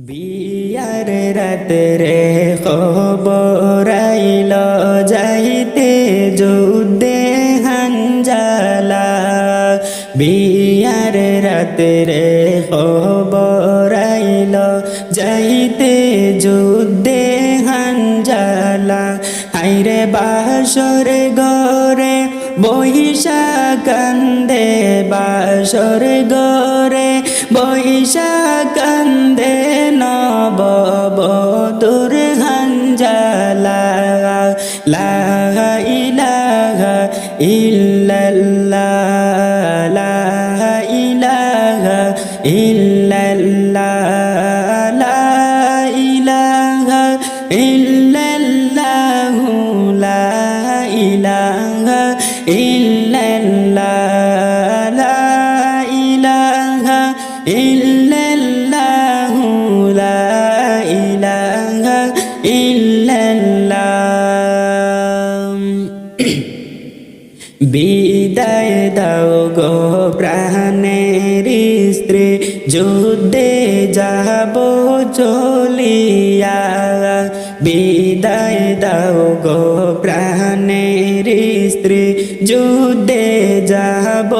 বিয়ার রাতরে খবরাইল যাইতে যুদ্ধে হাঞ্জালা বিয়ার রাতরে খবরাইল যাইতে যুদ্ধে হাঞ্জালা হাইরে বাসর গরে বহিষা কান্দে বাসর গরে বহিষা কান্দে নব বদুর হাঞ্জালা। লা ইলাহা ইল্লাল্লাহ লা ইলাহা ইল্লাল্লাহ। ইল্লাল্লাহ। বিদায় দাও গো প্রাণের স্ত্রী, যুদ্ধে যাব চলিয়া। বিদায় দাও গো প্রাণের স্ত্রী, যুদ্ধে যাব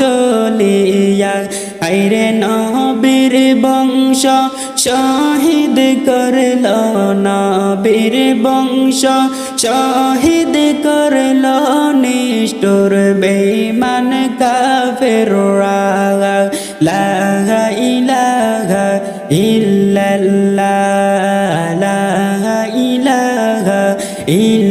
চলিয়া। আইরে নবীর বংশ শহীদ করল বীর বংশ। শাহিদ করল বেমান কাফেরা লাগা ইলাহা ইল্লাল্লাহ লা ইলাহা ইল্লাল্লাহ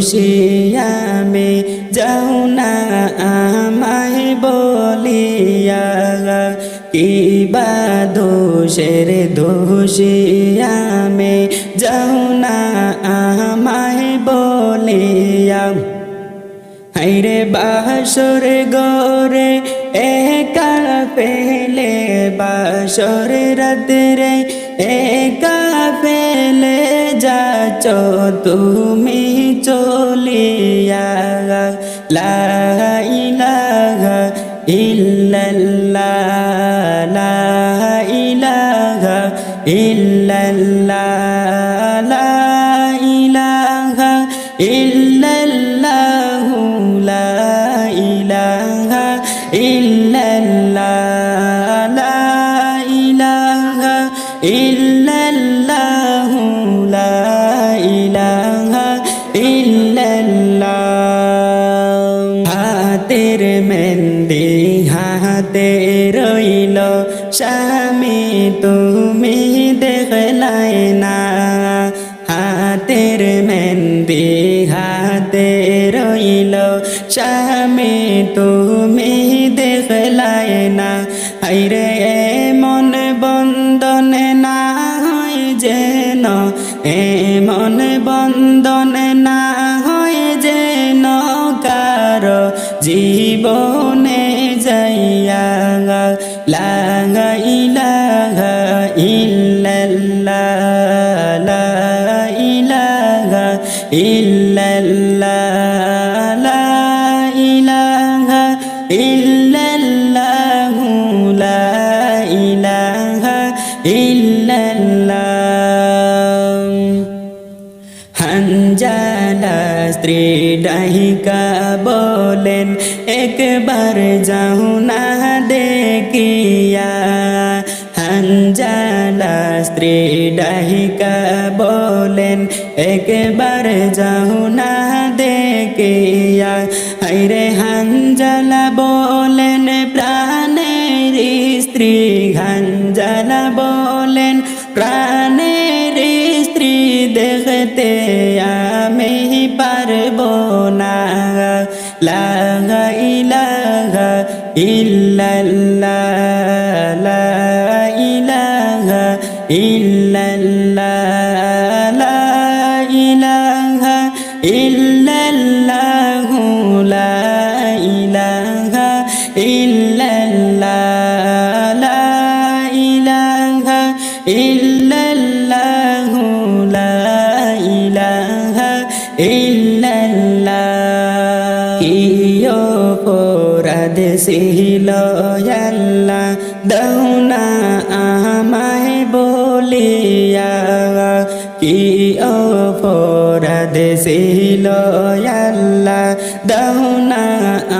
দোষী আমি যাও না আমায় বলিয়া কিবা দোষের দোষী আমি যাও না আমায় বলিয়া হাইরে বাসর গরে একা পেলে বাসর রাতরে একা পেলে যাচ তুমি চলিয়া লা ইলাহা ইল্লাল্লাহ ইলাহা ইল্লাল্লাহ ইলাহা ইল্লাল্লাহ লা ইলাহা ইল্লাল্লাহ ইলাহা ইল্লাল্লাহ। হাতে রইল। স্বামী তুমি দেখলাই না। আইরে মন বন্দন না হয় যেন। এমন বন্দন না হয় যেন কার জীবনে যাইয়া লাগা হাঞ্জালা স্ত্রী ডাহিকা বলেন, একবার যাও না দেখিয়া। হাঞ্জালা স্ত্রী ডাহিকা বলেন, একবার যাও না দেখিয়া। হাইরে হাঞ্জালা বলেন, প্রাণের স্ত্রী হাঞ্জালা বলেন স্ত্রী দেখতে আমি পারব না। লাগা ইলাহা ইল্লাল্লাহ লা ইলাহা ইল্লাল্লাহ। অপরাধ ছিল আল্লাহ দৌনা আমায় বলিয়া কি অপরাধ ছিল আল্লাহ দৌনা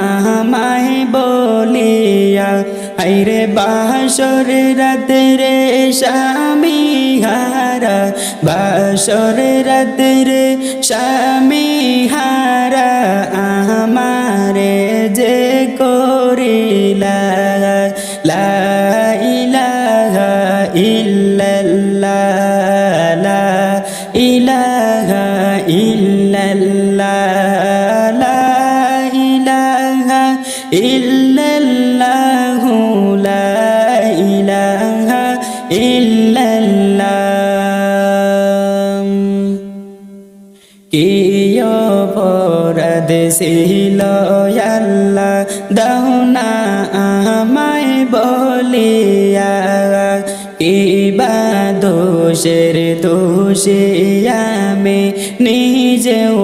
আমায় বলিয়া আইরে বাসর স্বামী হারা। বাসর রাত্রে স্বামী হারা আমারে যে করিলা লা ইলাহা ইল্লাল্লাহ লা ইলাহা ইল্লাল্লাহ ছিল আল্লাহ দাওনা আমায় বলিয়া কি বা দোষের দোষে আমি? নিজেও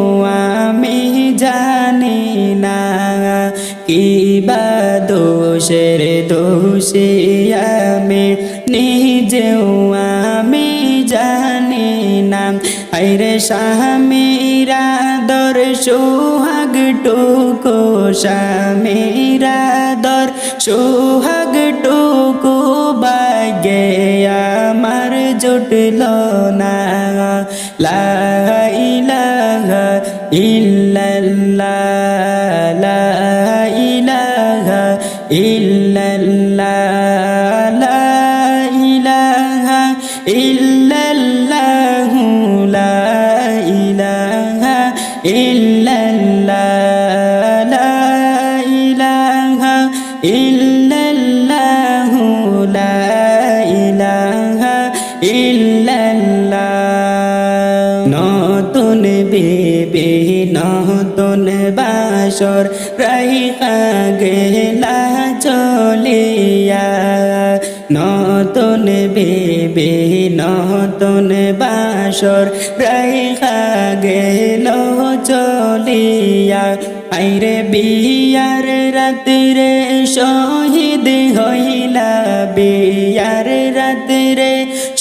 আমি জানি না, কি বা দোষের দোষে আমি? নিজেও আমি জানি না। আইরে স্বামীরা দর সোহাগ টুকু স্বামীরা দর সোহাগ টুকু বাগে আমার জুটল না লা ইলাহা ইল্লাল্লাহ লা ইলাহা ইল্লাল্লাহ ইল্লাল্লাহ লা ইলাহা ইল্লাল্লাহ। নতুন বিবি, নতুন বাসর রাইকা গেলা চলিয়া। নতুন বিবি, নতুন বাসর রাইকা গেল চলিয়া। আইরে বিয়ার রাত্রে শহীদ হইলা, বিয়ার রাত্রে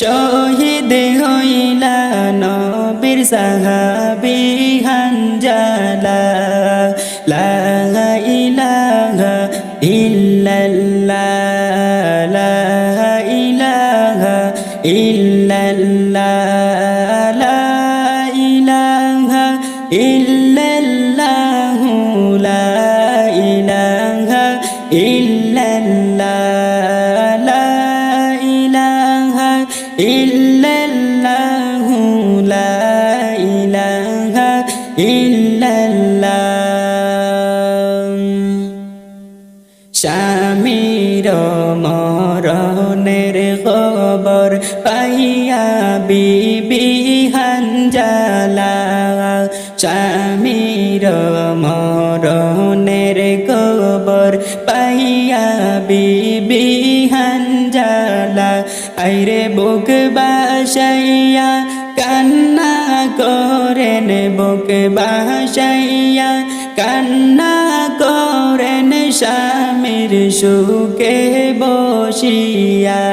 শহীদ হইলা, নবীর সাহাবি হানজালা, লা ইলাহা ইল্লাল্লাহ। ইল্লাল্লাহ লা ইলাহা ইল্লাল্লাহ। স্বামীর মরণের খবর পাইয়া বিবি হানজালা। স্বামীর মরণের খবর পাইয়া বিবি বুক বাসাইয়া কান্না করেন স্বামীর সুখে বসিয়া।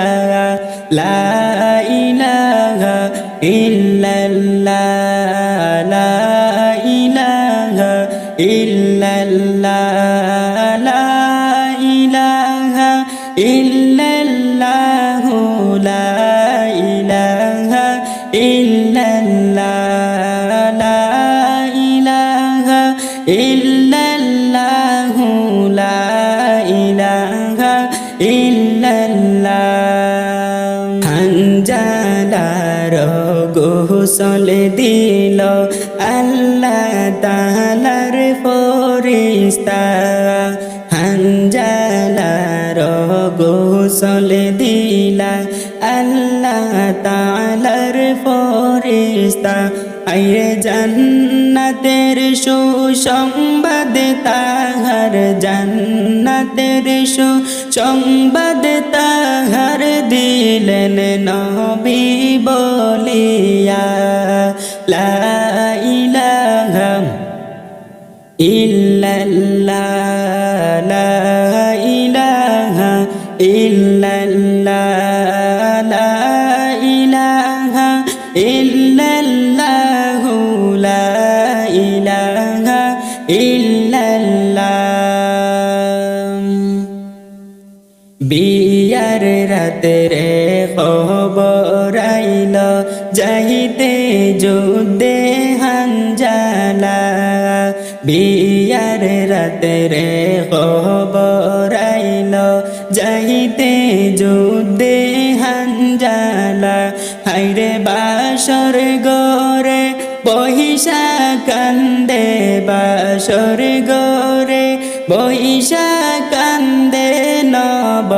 লা ইলাহা ইল্লাল্লাহ, লা ইলাহা ইল্লাল্লাহ, লা ইলাহা ইল্লাল্লাহ, লা ইলাহা গোসল দিল। আল্লাহ তালার ফরিস্তা হানজালার গোসল দিলা। আল্লাহ তালার ফরিস্তা আইরে জান্নাত জান্নাতের সুসংবাদ তাহার জান্নাতের সুসংবাদ তাহার নবী বলিয়া, লা ইলাহা ইল্লাল্লাহ, লা ইলাহা ইল্লাল্লাহ, লা ইলাহা ইল্লাল্লাহ, লা ইলাহা ইল্লাল্লাহ। বিয়ার রাতে যুদ্ধে হাঞ্জালা বিয়ার রাতে রে খবর যাইতে যুদ্ধে হাঞ্জালা হাইরে বাসর গরে বহিষা কান্দে বাসর গরে বহিষা কান্দে নব